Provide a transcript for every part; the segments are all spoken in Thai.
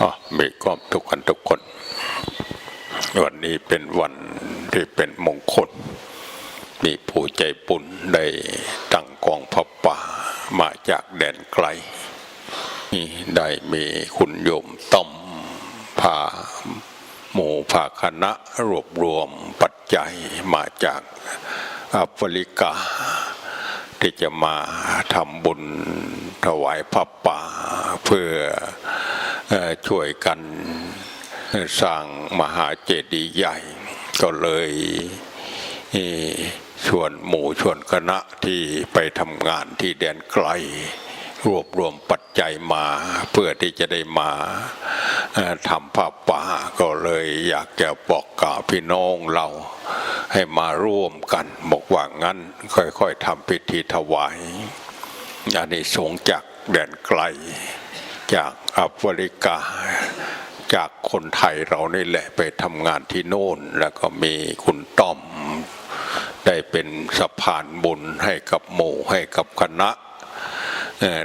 อ๋อมีความทุกข์กันทุกคน วันนี้เป็นวันที่เป็นมงคล มีผู้ใจบุญได้ตั้งกองพระป่ามาจากแดนไกล ได้มีคุณโยมต้อมพาหมู่พาคณะรวบรวมปัจจัยมาจากแอฟริกา ที่จะมาทำบุญถวายพระป่าเพื่อ ช่วยกันสร้างมหาเจดีย์ใหญ่ ก็เลยชวนหมู่ชวนคณะที่ไปทำงานที่แดนไกล รวบรวมปัจจัยมาเพื่อที่จะได้มาทำผ้าป่าก็เลยอยากจะบอกกล่าวพี่น้องเราให้มาร่วมกันบอกว่างั้น ค่อยๆทำพิธีถวายอันนี้สงจากแดนไกล จากอฟริกา จากคนไทยเรานี่แหละไปทำงานที่โน่น แล้วก็มีคุณต้อม ได้เป็นสะพานบุญให้กับหมู่ให้กับคณะ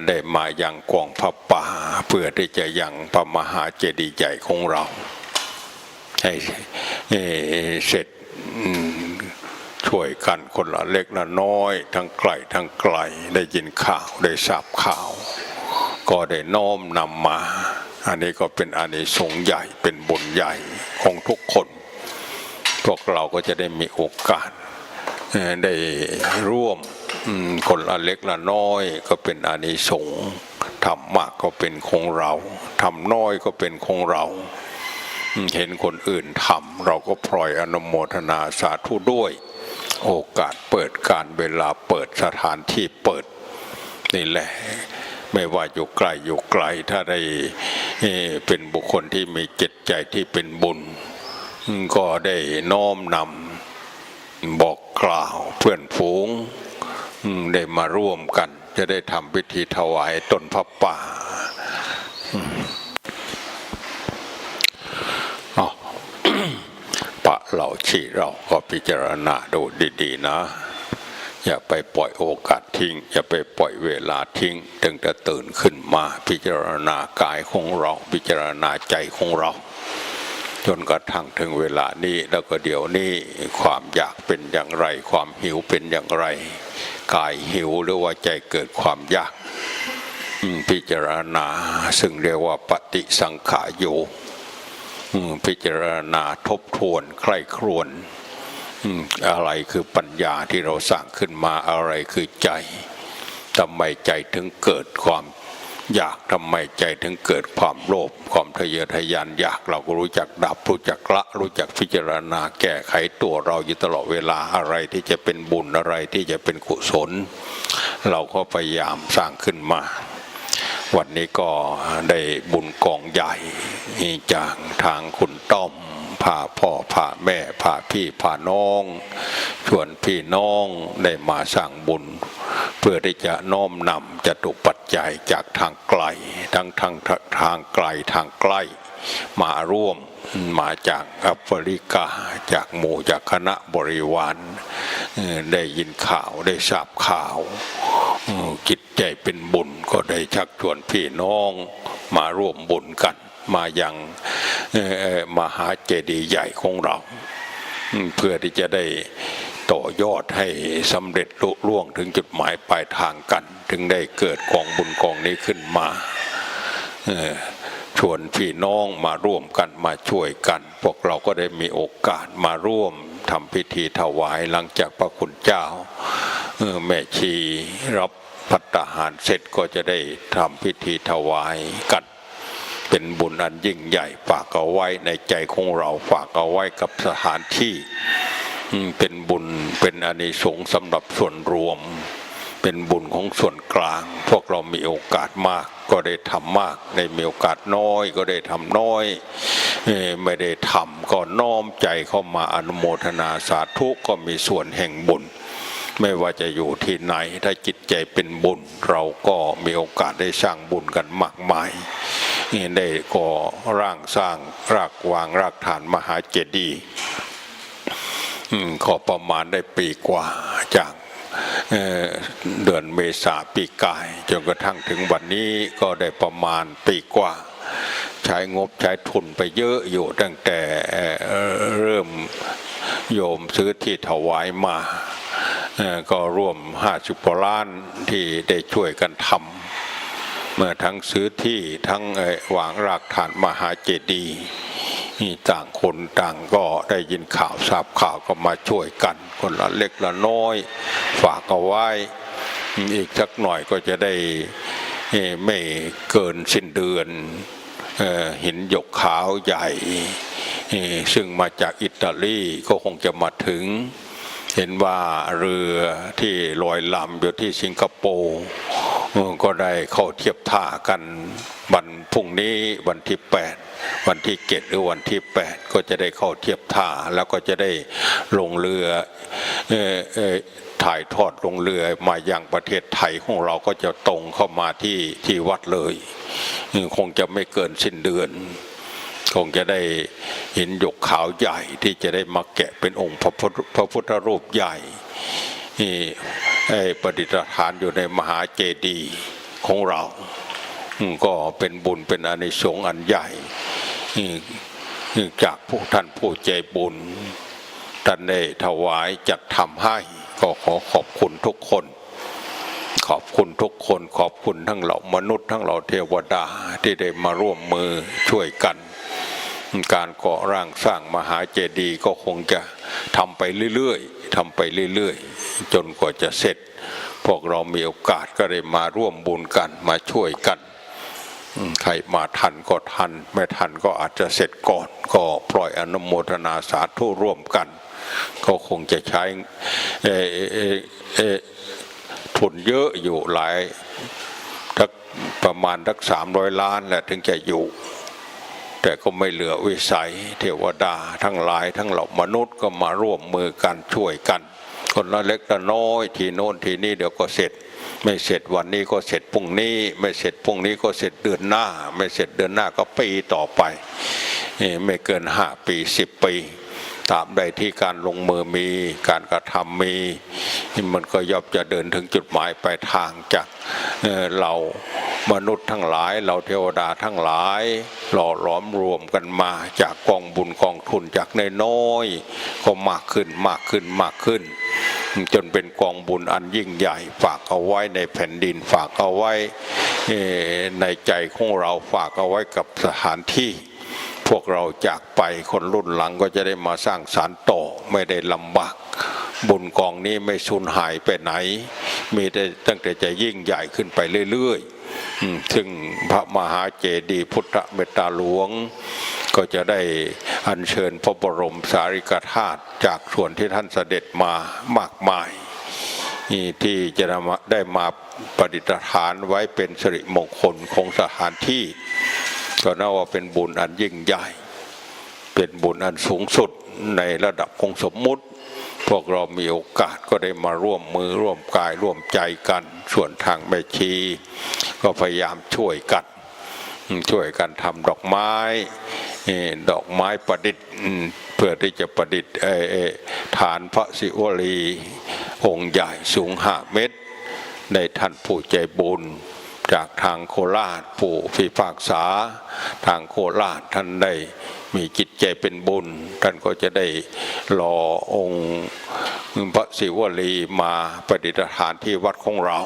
ได้มาอยังกองพระป่าเพื่อที่จะยังพระมหาเจดีย์ใหญ่ของเราให้เสร็จช่วยกันคนละเล็กละน้อย ทั้งไกลทั้งไกลได้ยินข่าวได้ทราบข่าว ก็ได้น้อมนำมา อันนี้ก็เป็นอานิสงส์ใหญ่เป็นบุญใหญ่ของทุกคน พวกเราก็จะได้มีโอกาสได้ร่วมคนละเล็กละน้อยก็เป็นอานิสงส์ทำมากก็เป็นของเราทำน้อยก็เป็นของเราเห็นคนอื่นทำเราก็พลอยอนุโมทนาสาธุด้วย โอกาสเปิดการเวลาเปิดสถานที่เปิดนี่แหละ ไม่ว่าอยู่ไกลอยู่ไกลถ้าได้เป็นบุคคลที่มีจิตใจที่เป็นบุญ ก็ได้น้อมนำบอกกล่าวเพื่อนฝูงได้มาร่วมกัน จะได้ทำพิธีถวายต้นพระป่าอืมอ้าวปะเราชีเราก็พิจารณาดูดี ๆ นะ อย่าไปปล่อยโอกาสทิ้ง อย่าไปปล่อยเวลาทิ้งถึงจะตื่นขึ้นมาพิจารณากายของเรา พิจารณาใจของเรา จนกระทั่งถึงเวลานี้แล้วก็เดี๋ยวนี้ความอยากเป็นอย่างไร ความหิวเป็นอย่างไร กายหิวหรือว่าใจเกิดความอยากพิจารณาซึ่งเรียกว่าปฏิสังขารโยอืมพิจารณาทบทวนใคร่ครวญ อะไรคือปัญญาที่เราสร้างขึ้นมาอะไรคือใจทำไมใจถึงเกิดความอยากทำไมใจถึงเกิดความโลภความทะเยอทะยานอยากเราก็รู้จักดับรู้จักละรู้จักพิจารณาแก้ไขตัวเราอยู่ตลอดเวลาอะไรที่จะเป็นบุญอะไรที่จะเป็นกุศล เราก็พยายามสร้างขึ้นมา วันนี้ก็ได้บุญกองใหญ่จากทางคุณต้อม พาพ่อพาแม่พาพี่พาน้อง ชวนพี่น้องได้มาสร้างบุญ เพื่อที่จะน้อมนำจตุปัจจัยจากทางไกลทั้งทางทางไกลทางใกล้มาร่วมมาจากแอฟริกาจากหมู่จากคณะบริวารได้ยินข่าวได้ทราบข่าวจิตใจเป็นบุญก็ได้ชักชวนพี่น้องมาร่วมบุญกัน มาอยังมหาเจดีย์ใหญ่ของเรา เพื่อที่จะได้ต่อยอดให้สำเร็จลุล่วงถึงจุดหมายปลายทางกัน ถึงได้เกิดกองบุญกองนี้ขึ้นมาชวนพี่น้องมาร่วมกันมาช่วยกัน พวกเราก็ได้มีโอกาสมาร่วมทำพิธีถวายหลังจากพระคุณเจ้าเอ่อแม่ชีรับพัตหารเสร็จก็จะได้ทำพิธีถวายกัน เป็นบุญอันยิ่งใหญ่ฝากเอาไว้ในใจของเราฝากเอาไว้กับสถานที่เป็นบุญเป็นอานิสงส์สำหรับส่วนรวม เป็นบุญของส่วนกลาง พวกเรามีโอกาสมากก็ได้ทำมากในมีโอกาสน้อยก็ได้ทำน้อย ไม่ได้ทำก็น้อมใจเข้ามาอนุโมทนาสาธุก็มีส่วนแห่งบุญ ไม่ว่าจะอยู่ที่ไหนถ้าจิตใจเป็นบุญ เราก็มีโอกาสได้สร้างบุญกันมากมาย นี่ได้ก่อร่างสร้างรากวางรากฐานมหาเจดีย์ขอประมาณได้ปีกว่าจากเเดือนเมษาปีกายจนกระทั่งถึงวันนี้ก็ได้ประมาณปีกว่า ใช้งบใช้ทุนไปเยอะอยู่ตั้งแต่เริ่มโยมซื้อที่ถวายมา ก็ร่วม 50กว่าล้านที่ได้ช่วยกันทำ เมื่อทั้งซื้อที่ทั้งวางรากฐานมหาเจดีย์นี่ต่างคนต่างก็ได้ยินข่าวทราบข่าวก็มาช่วยกัน คนละเล็กละน้อย ฝากเอาไว้ อีกสักหน่อยก็จะได้ไม่เกินสิ้นเดือนเหินหยกขาวใหญ่ ซึ่งมาจากอิตาลีก็คงจะมาถึง เห็นว่าเรือที่ลอยลำอยู่ที่สิงคโปร์ ก็ได้เข้าเทียบท่ากันวันพรุ่งนี้วันที่ 8 วันที่เจ็ดหรือวันที่ 8 ก็จะได้เข้าเทียบท่าแล้วก็จะได้ลงเรือถ่ายทอดลงเรือมาอยังประเทศไทยของเราก็จะตรงเข้ามาที่ที่วัดเลย คงจะไม่เกินสิ้นเดือน คงจะได้เห็นหยกขาวใหญ่ที่จะได้มาแกะเป็นองค์พระพุทธรูปใหญ่ที่ ประดิษฐานอยู่ในมหาเจดีย์ของเราก็เป็นบุญเป็นอานิสงส์อันใหญ่จากผู้ท่านผู้ใจบุญท่านได้ถวายจัดทำให้ก็ขอขอบคุณทุกคน ขอบคุณทุกคน ขอบคุณทั้งเหล่ามนุษย์ทั้งเหล่าเทวดาที่ได้มาร่วมมือช่วยกัน การก่อร่างสร้างมหาเจดีย์ก็คงจะทำไปเรื่อยๆทำไปเรื่อยๆ จนกว่าจะเสร็จ พวกเรามีโอกาสก็ได้มาร่วมบุญกันมาช่วยกันใครมาทันก็ทัน ไม่ทันก็อาจจะเสร็จก่อน ก็ปล่อยอนุโมทนาสาธุร่วมกัน ก็คงจะใช้ทุนเยอะอยู่หลายประมาณทักสามร้อยล้านแหละถึงจะอยู่ แต่ก็ไม่เหลือวิสัย เทวดาทั้งหลายทั้งเหล่ามนุษย์ก็มาร่วมมือกันช่วยกัน คนละเล็กละน้อยทีโน้นทีนี้เดี๋ยวก็เสร็จ ไม่เสร็จวันนี้ก็เสร็จพรุ่งนี้ ไม่เสร็จพรุ่งนี้ก็เสร็จเดือนหน้า ไม่เสร็จเดือนหน้าก็ปีต่อไปไม่เกินห้าปีสิบปีตามใดที่การลงมือมีการกระทำมีมันก็ย่อมจะเดินถึงจุดหมายปลายทางจากเเรา มนุษย์ทั้งหลายเราเทวดาทั้งหลาย หล่อหลอมรวมกันมาจากกองบุญกองทุนจากในน้อยก็มากขึ้นมากขึ้นมากขึ้น จนเป็นกองบุญอันยิ่งใหญ่ฝากเอาไว้ในแผ่นดินฝากเอาไว้ในใจของเราฝากเอาไว้กับสถานที่พวกเราจากไปคนรุ่นหลังก็จะได้มาสร้างสารต่อไม่ได้ลำบากบุญกองนี้ไม่สูญหายไปไหน มีแต่ตั้งแต่จะยิ่งใหญ่ขึ้นไปเรื่อยๆ ซึ่งพระมหาเจดีย์พุทธเมตตาหลวง ก็จะได้อัญเชิญพระบรมสารีริกธาตุจากส่วนที่ท่านเสด็จมามากมายที่จะได้มาประดิษฐานไว้เป็นสิริมงคลของสถานที่ ก็นับว่าเป็นบุญอันยิ่งใหญ่ เป็นบุญอันสูงสุดในระดับของสมมุติ วกเรามีโอกาสก็ได้มาร่วมมือร่วมกายร่วมใจกัน ส่วนทางแม่ชี ก็พยายามช่วยกัน ช่วยกันทำดอกไม้ดอกไม้ประดิษฐ์เพื่อที่จะประดิษฐ์ฐานพระศิวลี องค์ใหญ่สูงห้าเมตร ในท่านผู้ใจบุญ จากทางโคราชผู้พิพากษา ทางโคราชท่านได้มีจิตใจเป็นบุญ ท่านก็จะได้รอองค์พระศิวลีมาประดิษฐานที่วัดของเรา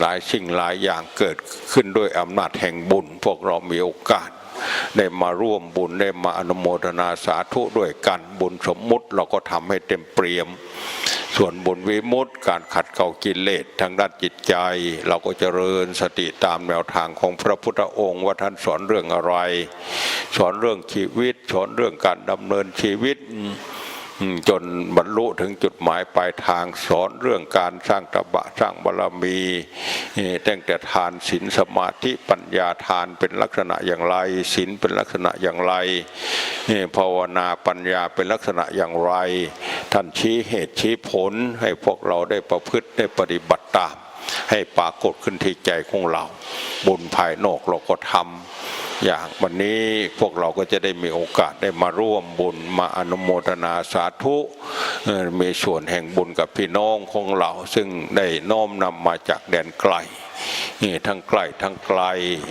หลายสิ่งหลายอย่างเกิดขึ้นด้วยอำนาจแห่งบุญ พวกเรามีโอกาส ได้มาร่วมบุญได้มาอนุโมทนาสาธุด้วยกันบุญสมมุติเราก็ทำให้เต็มเปี่ยม ส่วนบุญวิมุตต์การขัดเกลากิเลสทางด้านจิตใจ เราก็เจริญสติตามแนวทางของพระพุทธองค์ว่าท่านสอนเรื่องอะไร สอนเรื่องชีวิต สอนเรื่องการดำเนินชีวิต จนบรรลุถึงจุดหมายปลายทางสอนเรื่องการสร้างตบะสร้างบารมีตั้งแต่ทานศีลสมาธิปัญญาทานเป็นลักษณะอย่างไรศีลเป็นลักษณะอย่างไรภาวนาปัญญาเป็นลักษณะอย่างไร ท่านชี้เหตุชี้ผลให้พวกเราได้ประพฤติได้ปฏิบัติตาม ให้ปรากฏขึ้นที่ใจของเรา บุญภายนอกเราก็ทำ อย่างวันนี้พวกเราก็จะได้มีโอกาสได้มาร่วมบุญมาอนุโมทนาสาธุมีส่วนแห่งบุญกับพี่น้องของเราซึ่งได้น้อมนำมาจากแดนไกลนี่ทั้งใกล้ทั้งไกล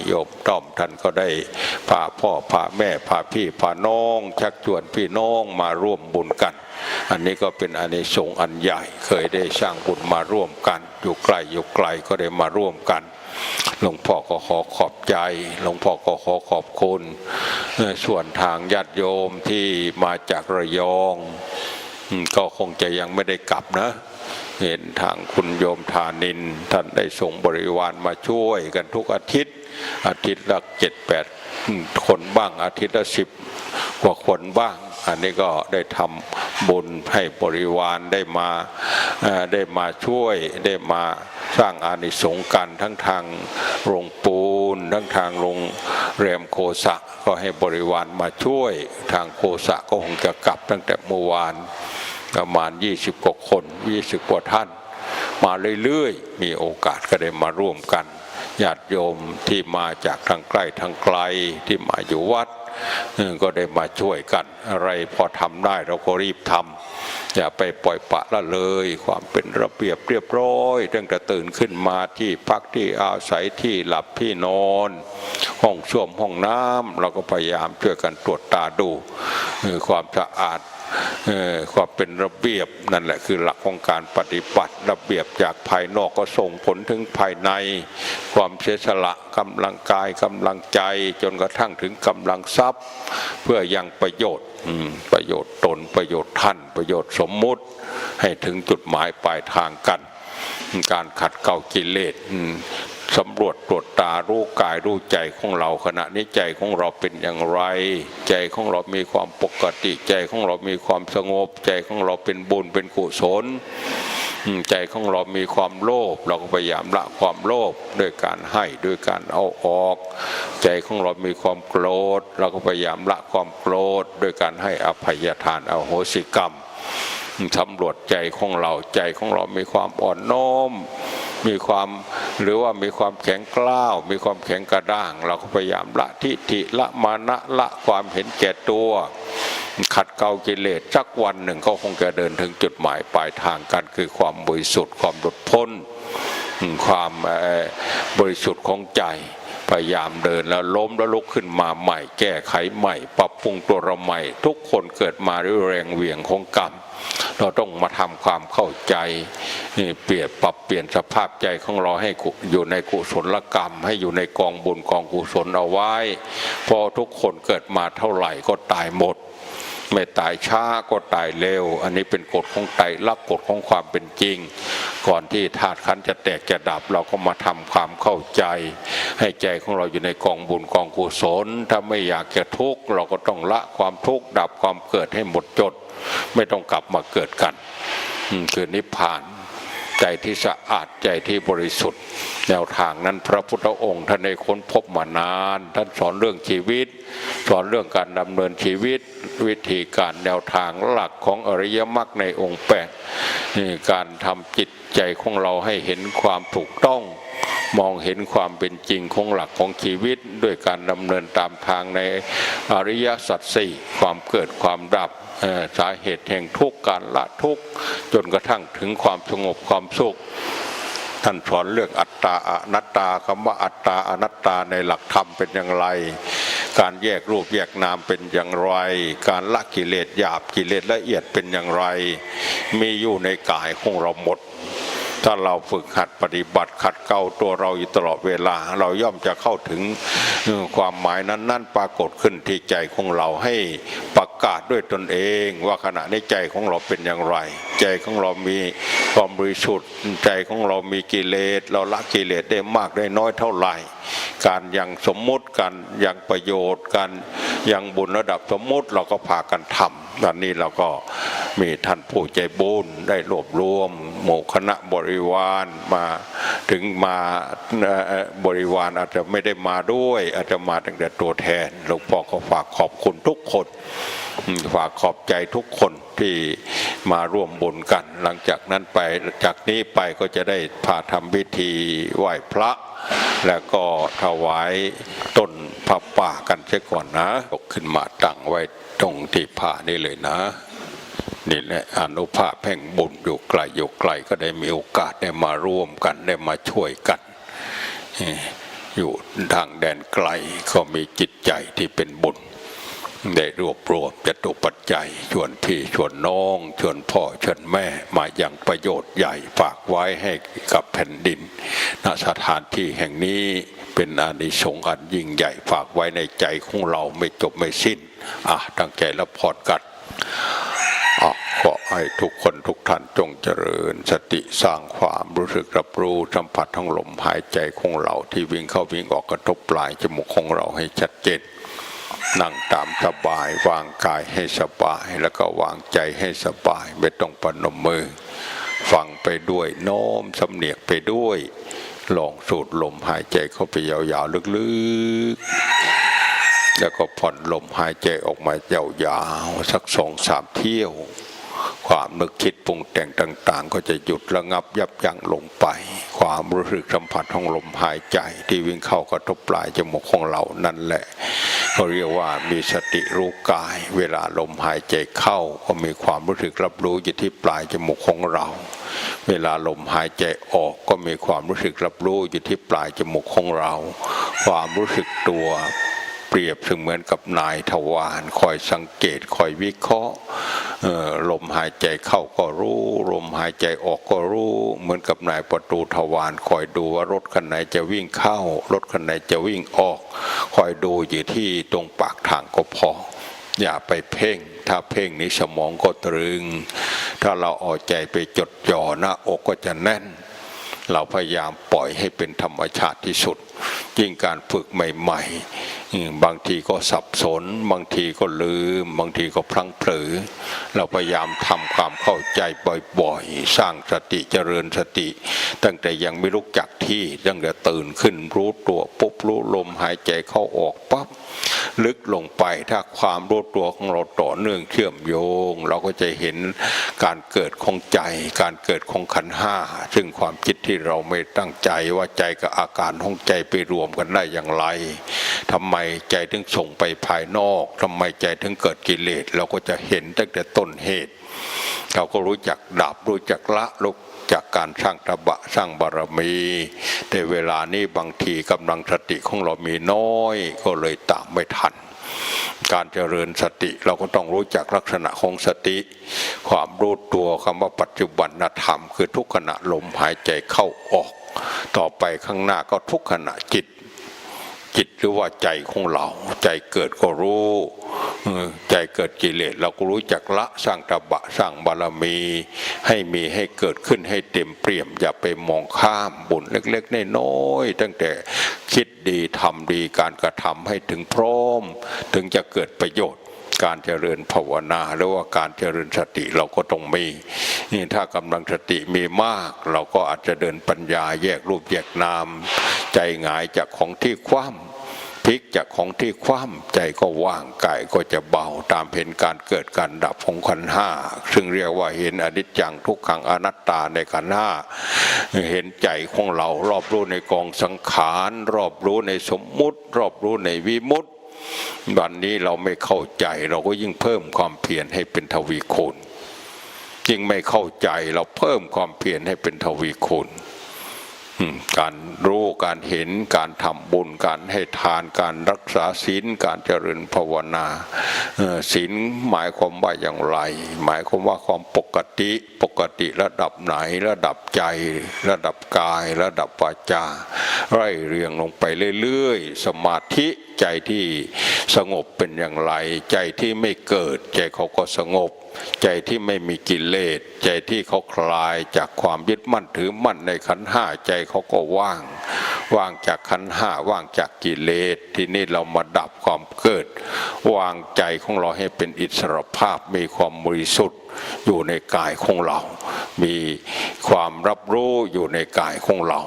โยมต้อมท่านก็ได้พาพ่อพาแม่พาพี่พาน้อง ชักชวนพี่น้องมาร่วมบุญกัน อันนี้ก็เป็นอานิสงส์อันใหญ่เคยได้สร้างบุญมาร่วมกัน อยู่ไกลอยู่ไกลก็ได้มาร่วมกัน หลวงพ่อก็ขอขอบใจ หลวงพ่อก็ขอขอบคุณ ส่วนทางญาติโยมที่มาจากระยอง ก็คงจะยังไม่ได้กลับนะเห็นทางคุณโยมทานิน ท่านได้ส่งบริวารมาช่วยกันทุกอาทิตย์ อาทิตย์ละเจ็ดแปด คนบ้างอาทิตย์ละสิบกว่าคนบ้าง อันนี้ก็ได้ทำบุญให้บริวารได้มาได้มาช่วยได้มาสร้างอานิสงส์กันทั้งทางโรงปูนทั้งทางโรงแรมโคสะก็ให้บริวารมาช่วยทางโคสะก็คงจะกลับตั้งแต่เมื่อวานประมาณ 20 กว่าคน 20 กว่าท่าน มาเรื่อยๆ มีโอกาสก็ได้มาร่วมกัน ญาติโยมที่มาจากทางใกล้ทางไกลที่มาอยู่วัดก็ได้มาช่วยกันอะไรพอทำได้เราก็รีบทำอย่าไปปล่อยปะละเลย ความเป็นระเบียบเรียบร้อยตั้งแต่ตื่นขึ้นมาที่พักที่อาศัยที่หลับที่นอน ห้องส้วมห้องน้ำเราก็พยายามช่วยกันตรวจตาดูความสะอาด ความเป็นระเบียบนั่นแหละคือหลักของการปฏิบัติระเบียบจากภายนอกก็ส่งผลถึงภายใน ความเสียสละกำลังกายกำลังใจจนกระทั่งถึงกำลังทรัพย์ เพื่อยังประโยชน์ประโยชน์ตนประโยชน์ท่านประโยชน์สมมุติ ให้ถึงจุดหมายปลายทางกัน การขัดเกลากิเลส สำรวจตรวจตารู้กายรู้ใจของเราขณะนี้ใจของเราเป็นอย่างไร ใจของเรามีความปกติ ใจของเรามีความสงบ ใจของเราเป็นบุญเป็นกุศลใจของเรามีความโลภเราก็พยายามละความโลภด้วยการให้ด้วยการเอาออก ใจของเรามีความโกรธ เราก็พยายามละความโกรธด้วยการให้อภัยทานอโหสิกรรมสำรวจใจของเราใจของเรามีความอ่อนน้อม มีความหรือว่ามีความแข็งกล้าว มีความแข็งกระด้าง เราก็พยายามละทิฏฐิละมานะละความเห็นแก่ตัว ขัดเกลากิเลสสักวันหนึ่งก็คงจะเดินถึงจุดหมายปลายทางกันคือความบริสุทธิ์ความหลุดพ้น ความบริสุทธิ์ของใจ พยายามเดินแล้วล้มแล้วลุกขึ้นมาใหม่ แก้ไขใหม่ ปรับปรุงตัวเราใหม่ ทุกคนเกิดมาด้วยแรงเหวี่ยงของกรรมเราต้องมาทำความเข้าใจนี่เปลี่ยนปรับเปลี่ยนสภาพใจของเราให้อยู่ในกุศลกรรม ให้อยู่ในกองบุญกองกุศลเอาไว้พอทุกคนเกิดมาเท่าไหร่ก็ตายหมด ไม่ตายช้าก็ตายเร็ว อันนี้เป็นกฎของไตรลักษณ์กฎของความเป็นจริง ก่อนที่ธาตุขันจะแตกจะดับเราก็มาทำความเข้าใจ ให้ใจของเราอยู่ในกองบุญกองกุศล ถ้าไม่อยากจะทุกข์เราก็ต้องละความทุกข์ดับความเกิดให้หมดจด ไม่ต้องกลับมาเกิดกันคือนิพพาน ใจที่สะอาดใจที่บริสุทธิ์ แนวทางนั้นพระพุทธองค์ท่านได้ค้นพบมานาน ท่านสอนเรื่องชีวิต สอนเรื่องการดำเนินชีวิต วิธีการแนวทางหลักของอริยมรรคในองค์แปดนี่การทำจิตใจของเราให้เห็นความถูกต้อง มองเห็นความเป็นจริงของหลักของชีวิต ด้วยการดำเนินตามทางในอริยสัจสี่ความเกิดความดับสาเหตุแห่งทุกข์การละทุกข์จนกระทั่งถึงความสงบความสุขท่านสอนเรื่องอัตตาอนัตตาคำว่าอัตตาอนัตตาในหลักธรรมเป็นอย่างไร การแยกรูปแยกนามเป็นอย่างไร การละกิเลสหยาบกิเลสละเอียดเป็นอย่างไร มีอยู่ในกายของเราหมด ถ้าเราฝึกหัดปฏิบัติขัดเกลาตัวเราอยู่ตลอดเวลา เราย่อมจะเข้าถึงความหมายนั้นๆปรากฏขึ้นที่ใจของเราให้ประกาศด้วยตนเอง ว่าขณะนี้ใจของเราเป็นอย่างไร ใจของเรามีความบริสุทธิ์ใจของเรามีกิเลส เราละกิเลสได้มากได้น้อยเท่าไหร่ การยังสมมุติการยังประโยชน์การยังบุญระดับสมมุติเราก็พากันทำตอนนี้เราก็มีท่านผู้ใจบุญได้รวบรวม หมู่คณะบริวารมาถึงมาบริวารอาจจะไม่ได้มาด้วย อาจจะมาตั้งแต่ตัวแทนหลวงพ่อก็ฝากขอบคุณทุกคนฝากขอบใจทุกคนที่มาร่วมบุญกัน หลังจากนั้นไปจากนี้ไปก็จะได้พาทำพิธีไหว้พระ แล้วก็ถวายต้นผ้าป่ากันเสียก่อนนะยกขึ้นมาตั้งไว้ตรงที่ผ้านี่เลยนะ นี่แหละอนุภาพแห่งบุญอยู่ไกลอยู่ไกลก็ได้มีโอกาสได้มาร่วมกันได้มาช่วยกัน อยู่ทางแดนไกลก็มีจิตใจที่เป็นบุญ ได้รวบรวมจตุปัจจัย ชวนพี่ชวนน้อง ชวนพ่อชวนแม่มาอย่างประโยชน์ใหญ่ฝากไว้ให้กับแผ่นดินณสถานที่แห่งนี้เป็นอานิสงส์อันยิ่งใหญ่ฝากไว้ในใจของเราไม่จบไม่สิ้น อะตั้งใจรับพรกัน ขอให้ทุกคนทุกท่านจงเจริญ สติสร้างความรู้สึกรับรู้สัมผัสทั้งลมหายใจของเราที่วิ่งเข้าวิ่งออกกระทบปลายจมูกของเราให้ชัดเจนนั่งตามสบายวางกายให้สบาย แล้วก็วางใจให้สบาย ไม่ต้องปนมมือ ฟังไปด้วยโน้มสำเนียกไปด้วยลองสูดลมหายใจเข้าไปยาวๆลึกๆ แล้วก็ผ่อนลมหายใจออกมายาวๆสักสองสามเที่ยว ความนึกคิดปรุงแต่งต่าง ๆ ก็จะหยุดระงับยับยั้งลงไป ความรู้สึกสัมผัสของลมหายใจ ที่วิ่งเข้ากระทบปลายจมูกของเรานั่นแหละเขาเรียกว่ามีสติรู้กาย เวลาลมหายใจเข้าก็มีความรู้สึกรับรู้อยู่ที่ปลายจมูกของเรา เวลาลมหายใจออกก็มีความรู้สึกรับรู้อยู่ที่ปลายจมูกของเรา ความรู้สึกตัว เปรียบเสมือนกับนายทวารคอยสังเกตคอยวิเคราะห์ลมหายใจเข้าก็รู้ ลมหายใจออกก็รู้ เหมือนกับนายประตูทวารคอยดูว่ารถคันไหนจะวิ่งเข้า รถคันไหนจะวิ่งออก คอยดูอยู่ที่ตรงปากทางก็พออย่าไปเพ่ง ถ้าเพ่งนี้สมองก็ตรึง ถ้าเราเอาใจไปจดจ่อหน้าอกก็จะแน่น เราพยายามปล่อยให้เป็นธรรมชาติที่สุด ยิ่งการฝึกใหม่ ๆ บางทีก็สับสน บางทีก็ลืม บางทีก็พลั้งเผลอ เราพยายามทำความเข้าใจบ่อยๆ สร้างสติเจริญสติ ตั้งแต่ยังไม่รู้จักที่ตั้งแต่ตื่นขึ้นรู้ตัวปุ๊บรู้ลมหายใจเข้าออกปั๊บ ลึกลงไป ถ้าความรู้ตัวของเราต่อเนื่องเชื่อมโยง เราก็จะเห็นการเกิดของใจ การเกิดของขันห้าซึ่งความคิดที่เราไม่ตั้งใจว่าใจกับอาการของใจไปรวมกันได้อย่างไรทำไมใจถึงส่งไปภายนอกทำไมใจถึงเกิดกิเลสเราก็จะเห็นตั้งแต่ต้นเหตุ เราก็รู้จักดับรู้จักละรู้ จากการสร้างตบะสร้างบารมี แต่เวลานี้บางทีกำลังสติของเรามีน้อย ก็เลยตามไม่ทัน การเจริญสติเราก็ต้องรู้จักลักษณะของสติ ความรู้ตัวคำว่าปัจจุบันธรรม คือทุกขณะลมหายใจเข้าออก ต่อไปข้างหน้าก็ทุกขณะจิต จิตหรือว่าใจของเรา ใจเกิดก็รู้ใจเกิดกิเลสเราก็รู้จักละสร้างตบะสร้างบารมี ให้มีให้เกิดขึ้นให้เต็มเปี่ยม อย่าไปมองข้ามบุญเล็กๆน้อยๆตั้งแต่คิดดีทำดีการกระทำให้ถึงพร้อม ถึงจะเกิดประโยชน์การเจริญภาวนาหรือว่าการเจริญสติเราก็ต้องมีนี่ถ้ากำลังสติมีมาก เราก็อาจจะเดินปัญญาแยกรูปแยกนาม ใจหงายจากของที่คว่ำพลิกจากของที่คว่ำใจก็ว่างกายก็จะเบาตามเห็นการเกิดการดับของขันห้าซึ่งเรียกว่าเห็นอนิจจังทุกขังอนัตตาในขันห้าเห็นใจของเรารอบรู้ในกองสังขาร รอบรู้ในสมมุติ รอบรู้ในวิมุตติวันนี้เราไม่เข้าใจเราก็ยิ่งเพิ่มความเพียรให้เป็นทวีคูณยิ่งไม่เข้าใจเราเพิ่มความเพียรให้เป็นทวีคูณ การรู้การเห็นการทำบุญการให้ทานการรักษาศีลการเจริญภาวนาศีลหมายความว่าอย่างไร หมายความว่าความปกติปกติระดับไหนระดับใจ ระดับกาย ระดับวาจาไล่เรียงลงไปเรื่อยๆ สมาธิใจที่สงบเป็นอย่างไร ใจที่ไม่เกิดใจเขาก็สงบ ใจที่ไม่มีกิเลสใจที่เขาคลายจากความยึดมั่นถือมั่นในขันห้าใจเขาก็ว่าง ว่างจากขันห้าว่างจากกิเลสที่นี่เรามาดับความเกิด วางใจของเราให้เป็นอิสรภาพมีความบริสุทธิ์ อยู่ในกายของเรา มีความรับรู้อยู่ในกายของเรา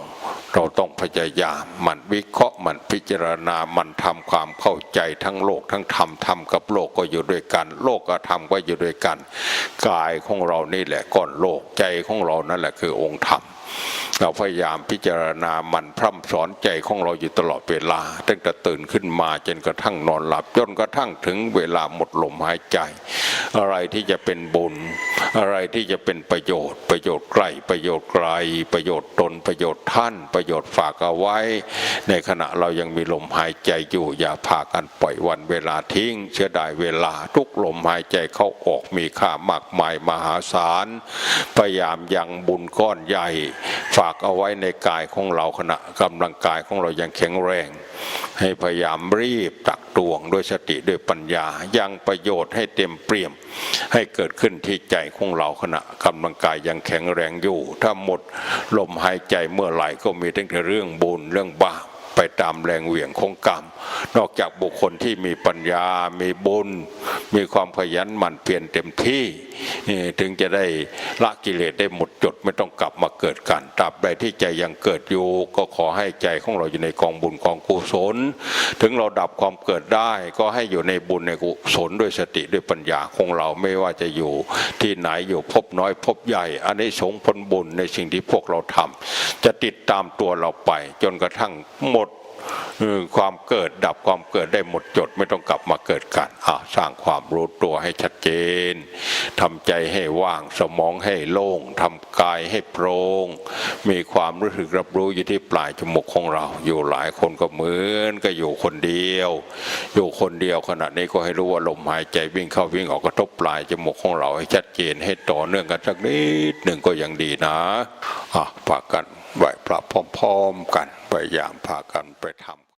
เราต้องพยายามมันวิเคราะห์มันพิจารณามันทำความเข้าใจทั้งโลกทั้งธรรมธรรมกับโลกก็อยู่ด้วยกัน โลกกับธรรมก็อยู่ด้วยกัน กายของเรานี่แหละก้อนโลกใจของเรานั่นแหละคือองค์ธรรม เราพยายามพิจารณาหมันพร่ำสอนใจของเราอยู่ตลอดเวลา ตั้งแต่ตื่นขึ้นมาจนกระทั่งนอนหลับ จนกระทั่งถึงเวลาหมดลมหายใจ อะไรที่จะเป็นบุญ อะไรที่จะเป็นประโยชน์ ประโยชน์ใกล้ประโยชน์ไกล ประโยชน์ตนประโยชน์ท่าน ประโยชน์ฝากเอาไว้ ในขณะเรายังมีลมหายใจอยู่อย่าพากันปล่อยวันเวลาทิ้งเสียดายเวลาทุกลมหายใจเข้าออกมีค่ามากมายมหาศาลพยายามยังบุญก้อนใหญ่ฝากากเอาไว้ในกายของเราขณะกำลังกายของเรายังแข็งแรง ให้พยายามรีบตักตวงด้วยสติด้วยปัญญายังประโยชน์ให้เต็มเปี่ยม ให้เกิดขึ้นที่ใจของเราขณะกำลังกายยังแข็งแรงอยู่ ถ้าหมดลมหายใจเมื่อไหร่ก็มีตั้งแต่เรื่องบุญเรื่องบาป ไปตามแรงเหวี่ยงของกรรม นอกจากบุคคลที่มีปัญญา มีบุญ มีความขยันหมั่นเพียรเต็มที่ ถึงจะได้ละกิเลสได้หมดจดไม่ต้องกลับมาเกิดกันตราบใดที่ใจยังเกิดอยู่ ก็ขอให้ใจของเราอยู่ในกองบุญกองกุศล ถึงเราดับความเกิดได้ก็ให้อยู่ในบุญในกุศลด้วยสติด้วยปัญญาของเราไม่ว่าจะอยู่ ที่ไหนอยู่พบน้อยพบใหญ่ อันนี้สงผลบุญในสิ่งที่พวกเราทำจะติดตามตัวเราไป จนกระทั่งหมด ความเกิดดับความเกิดได้หมดจดไม่ต้องกลับมาเกิดกันอะสร้างความรู้ตัวให้ชัดเจนทำใจให้ว่างสมองให้โล่งทำกายให้โปร่งมีความรู้สึกรับรู้อยู่ที่ปลายจมูกของเรา อยู่หลายคนก็เหมือนก็อยู่คนเดียว อยู่คนเดียวขณะนี้ก็ให้รู้ว่าลมหายใจวิ่งเข้าวิ่งออกกระทบปลายจมูกของเราให้ชัดเจนให้ต่อเนื่องกันสักนิดหนึ่งก็ยังดีนะอะพากัน ไหวพระพร้อมๆกันพยายามพากันไปทำ